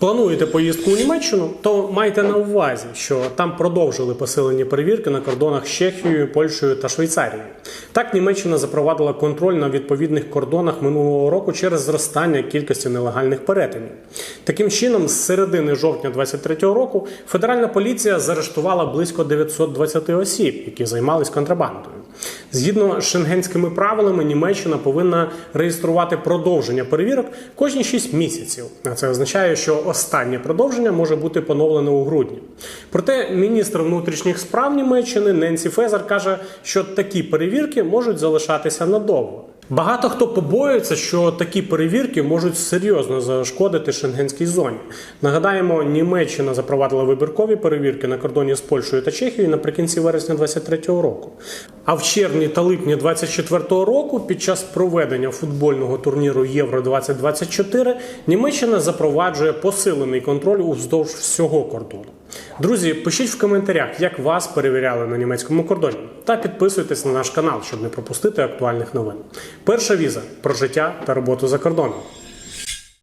Плануєте поїздку у Німеччину, то майте на увазі, що там продовжили посилені перевірки на кордонах з Чехією, Польщею та Швейцарією. Так Німеччина запровадила контроль на відповідних кордонах минулого року через зростання кількості нелегальних перетинів. Таким чином, з середини жовтня 2023 року федеральна поліція заарештувала близько 920 осіб, які займались контрабандою. Згідно з шенгенськими правилами, Німеччина повинна реєструвати продовження перевірок кожні 6 місяців. А це означає, що останнє продовження може бути поновлене у грудні. Проте міністр внутрішніх справ Німеччини Ненсі Фезер каже, що такі перевірки можуть залишатися надовго. Багато хто побоюється, що такі перевірки можуть серйозно зашкодити шенгенській зоні. Нагадаємо, Німеччина запровадила вибіркові перевірки на кордоні з Польщею та Чехією наприкінці вересня 2023 року. А в червні та липні 2024 року, під час проведення футбольного турніру Євро 2024 Німеччина запроваджує посилений контроль уздовж всього кордону. Друзі, пишіть в коментарях, як вас перевіряли на німецькому кордоні, та підписуйтесь на наш канал, щоб не пропустити актуальних новин. Перша віза про життя та роботу за кордоном.